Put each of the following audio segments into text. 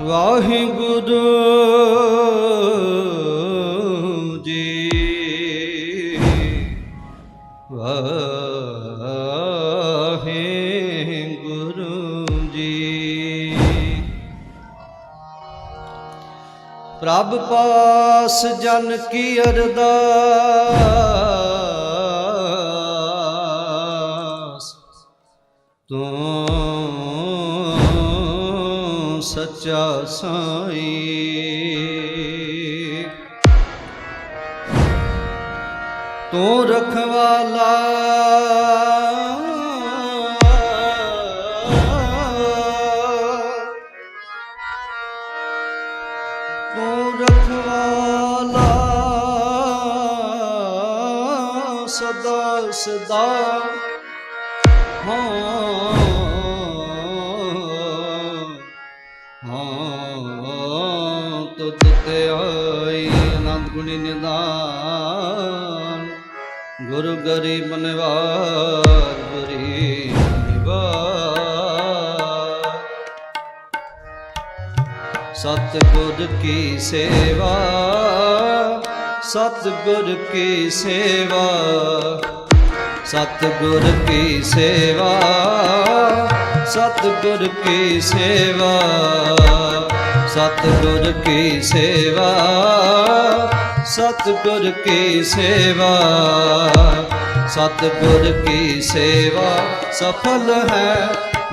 ਵਾਹਿਗੁਰੂ ਜੀ। ਵਾਹਿਗੁਰੂ ਜੀ। ਪ੍ਰਭ ਪਾਸ ਜਨ ਕੀ ਅਰਦਾਸ ਤੂੰ ਸੱਚਾ ਸਾਈ। ਤੂੰ ਰਖਵਾਲਾ। ਤੂੰ ਰਖਵਾਲਾ। ਸਦਾ ਸਦਾ ਹਾਂ ਹਾਂ ਤੁਧ ਤੇ ਆਈ ਆਨੰਦ ਗੁਣੀ ਨਿਦਾਨ। ਗੁਰੂ ਗਰੀਬ ਨਿਵਾਰ ਗੁਰੀ ਨਿਵਾਰ। ਸਤਿਗੁਰ ਕੀ ਸੇਵਾ, ਸਤਿਗੁਰ ਕੀ ਸੇਵਾ। ਸਤਿਗੁਰ ਕੀ ਸੇਵਾ ਸਤਿਗੁਰ ਕੀ ਸੇਵਾ, ਸਤਿਗੁਰ ਕੀ ਸੇਵਾ, ਸਤਿਗੁਰ ਕੀ ਸੇਵਾ, ਸਤਿਗੁਰ ਕੀ ਸੇਵਾ ਸਫਲ ਹੈ,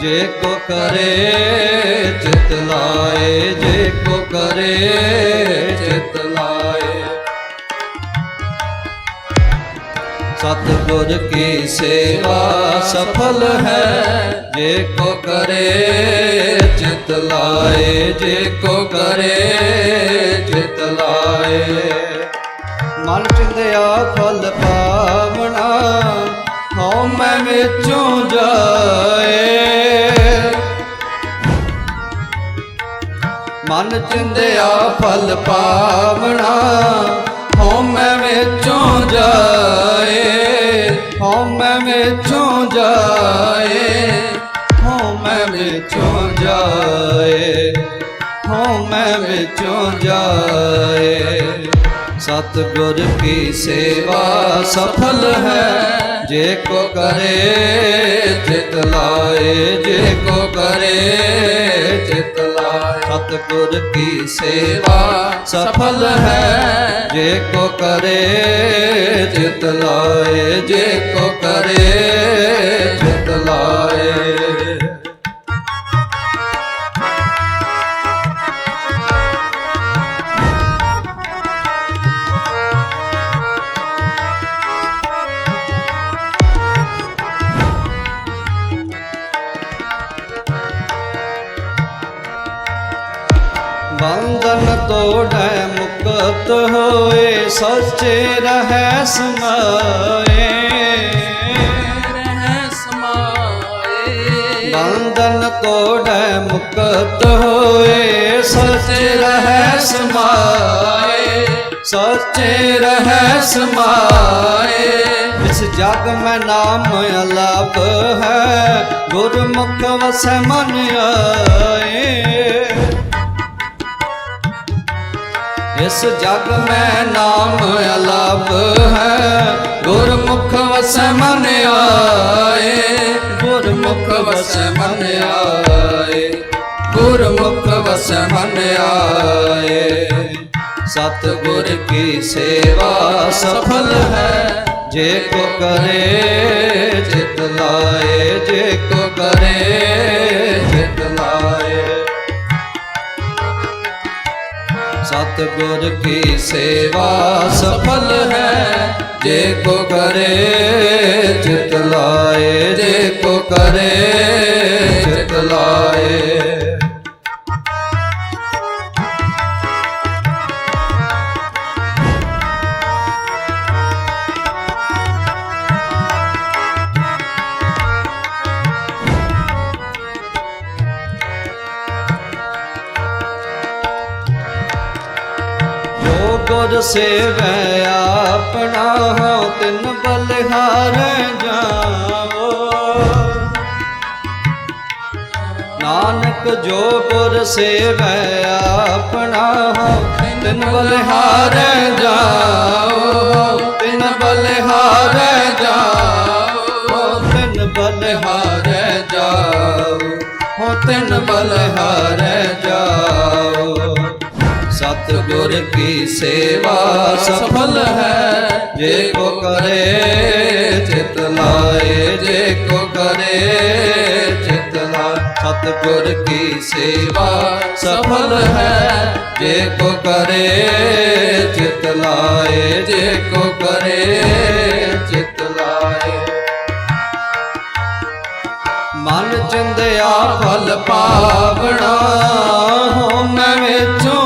ਜੇ ਕੋ ਕਰੇ ਚਿਤ ਲਾਏ, ਜੇ ਕੋ ਕਰੇ। ਸਤਿਗੁਰ ਕੀ ਸੇਵਾ ਸਫਲ ਹੈ? ਜੇ ਕੋ ਕਰੇ, ਚਿਤ ਲਾਏ। ਜੇ ਕੋ ਕਰੇ, ਚਿਤ ਲਾਏ। ਮਨ ਚਿੰਦਿਆ ਫਲ ਪਾਵਣਾ, ਹਉ ਮੈਂ ਵਿੱਚੋਂ ਜਾਏ। ਮਨ ਚਿੰਦਿਆ ਫਲ ਪਾਵਣਾ ਮੈਂ ਵਿੱਚੋਂ ਜਾਏ ਹਉ ਮੈਂ ਵਿੱਚੋਂ ਜਾਏ ਹਉ ਮੈਂ ਵਿੱਚੋਂ ਜਾਏ ਹਉ ਮੈਂ ਵਿੱਚੋਂ ਜਾਏ। ਸਤਿਗੁਰ ਕੀ ਸੇਵਾ ਸਫਲ ਹੈ, ਜੇ ਕੋ ਕਰੇ, ਚਿਤ ਲਾਏ, ਜੇ ਕੋ ਕਰੇ, ਚਿਤ ਸਤਿਗੁਰ ਕੀ ਸੇਵਾ ਸਫਲ ਹੈ? ਜੇ ਕੋ ਕਰੇ ਚਿਤ ਲਾਏ ਜੇ ਕੋ ਕਰੇ ਬੰਧਨ ਤੋੜੈ ਮੁਕਤ ਹੋਏ, ਸੱਚੇ ਰਹੈ ਸਮਾਏ। ਰਹਿ ਸਮਾਏ ਬੰਧਨ ਤੋੜੈ ਮੁਕਤ ਹੋਏ, ਸੱਚੇ ਰਹੈ ਸਮਾਏ। ਸੱਚੇ ਰਹੈ ਸਮਾਏ। ਇਸ ਜਗ ਮੈਂ ਨਾਮ ਅਲਪ ਹੈ, ਗੁਰਮੁਖ ਵਸੈ ਮਨ ਆਏ। ਇਸ ਜਗ ਮੈਂ ਨਾਮ ਅਲਪ ਹੈ, ਗੁਰਮੁਖ ਵਸੈ ਮਨ ਆਏ, ਗੁਰਮੁਖ ਵਸੈ ਮਨ ਆਏ, ਗੁਰਮੁਖ ਵਸੈ ਮਨ ਆਏ। ਸਤਿਗੁਰ ਕੀ ਸੇਵਾ ਸਫਲ ਹੈ, ਜੇ ਕੋ ਕਰੇ, ਜਿਤ ਲਾਏ, ਜੇ ਕੋ ਸਤਿਗੁਰ ਕੀ ਸੇਵਾ ਸਫਲ ਹੈ। ਜੇ ਕੋ ਕਰੇ ਚਿਤ ਲਾਏ। ਜੇ ਕੋ ਕਰੇ ਗੁਰ ਸੇਵੈ ਆਪਣਾ ਹੋ ਤਿਨ ਬਲਿਹਾਰ ਜਾਵੋ। ਨਾਨਕ ਜੋ ਗੁਰ ਸੇਵੈ ਆਪਣਾ ਤਿਨ ਬਲਿਹਾਰ ਜਾਓ ਤਿਨ ਬਲਿਹਾਰੈ ਜਾਓ ਤਿਨ ਬਲਿਹਾਰ ਜਾਓ ਹੋ ਤਿਨ ਬਲਿਹਾਰੈ ਜਾਓ ਸਤਿਗੁਰ ਕੀ ਸੇਵਾ ਸਫਲ ਹੈ ਜੇ ਕੋ ਕਰੇ ਚਿਤ ਲਾਏ ਜੇ ਕੋ ਕਰੇ ਚਿਤ ਲਾਏ ਸਤਿਗੁਰ ਕੀ ਸੇਵਾ ਸਫਲ ਹੈ ਜੇ ਕੋ ਕਰੇ ਚਿਤ ਲਾਏ ਜੇ ਕੋ ਕਰੇ ਚਿਤ ਲਾਏ ਮਨ ਚੰਦਿਆ ਫਲ ਪਾਵਣਾ ਹਉਮੈ ਵਿੱਚੋਂ ਜਾਏ